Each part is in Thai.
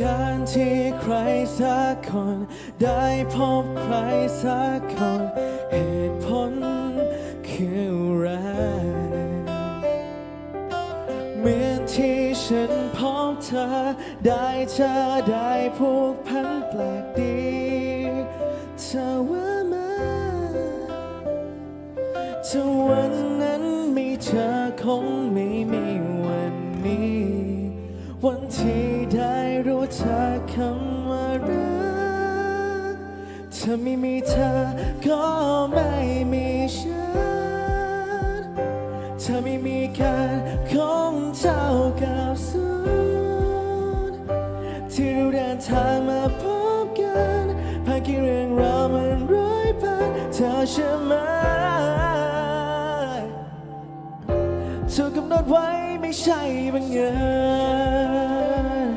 การที่ใครสักคน ได้พบใครสักคน เหตุผลคืออะไรเมื่อที่ฉันพบเธอ ได้เจอได้ผูกพันแปลกดีเธอว่า ถ้าวันนั้นไม่เธอคงไม่มีวันนี้ วันที่ได้รู้จักคำว่ารักถ้าไม่มีเธอก็ไม่มีฉันถ้าไม่มีการของเจ้ากับศูนที่เราเดินทางมาพบกันผ่านกี่เรื่องราวมันร้อยพันเธอใช่ไหม ถูกกำหนดไว้ไม่ใช่บังเอิญ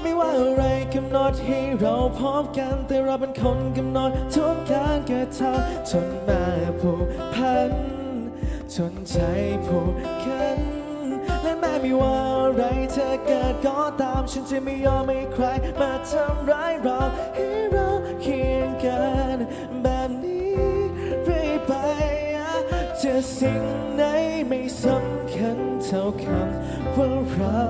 ไม่ว่าอะไรกำหนดให้เราพบกัน แต่เราเป็นคนกำหนดทุกการกระทำจนมาผูกพันจนใจผูก ไรเธอเกิดก็ตาม ฉันจะไม่ยอมให้ใคร มาทำร้ายเราให้เราเคียงกันแบบนี้เรื่อยไปจะสิ่งไหนไม่สำคัญเท่าคำว่าเรา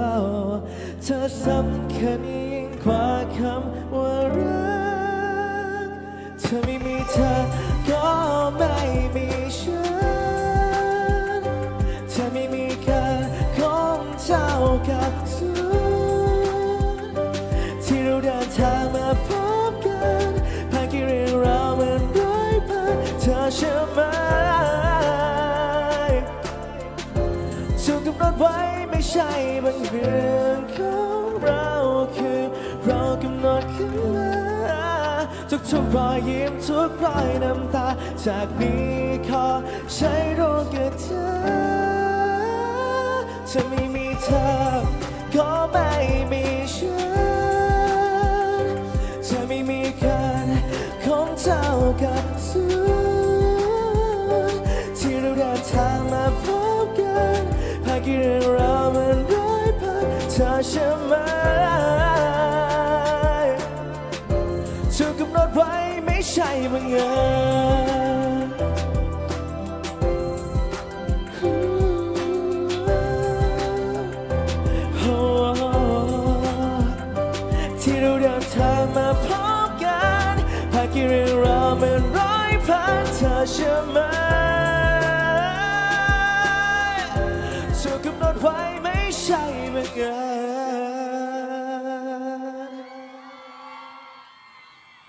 เธอสำคัญยิ่งกว่าคำว่ารักเธอไม่มีเธอ กับศูนย์ที่เราเดินทางมาพบกันผ่านกี่เรื่องราวมันร้อยพันเธอเชื่อไหมถูกกำหนดไว้ไม่ใช่บางเรื่องของเราคือเรากำหนดขึ้นมาทุกทุกรอยยิ้มทุกรอยน้ำตา จากนี้ขอใช้ร่วมกับเธอ จะไม่มีเธอ ก็ไม่มีฉันจะไม่มีกันของเจ้ากับศูนย์ที่เราเดินทางมาพบกันผ่านกี่เรื่องราวมันร้อยพันเธอใช่ไหมถูกกำหนดไว้ไม่ใช่บังเอิญ เชื่อไหมเธอกำหนดไว้ไม่ใช่เมื่อไง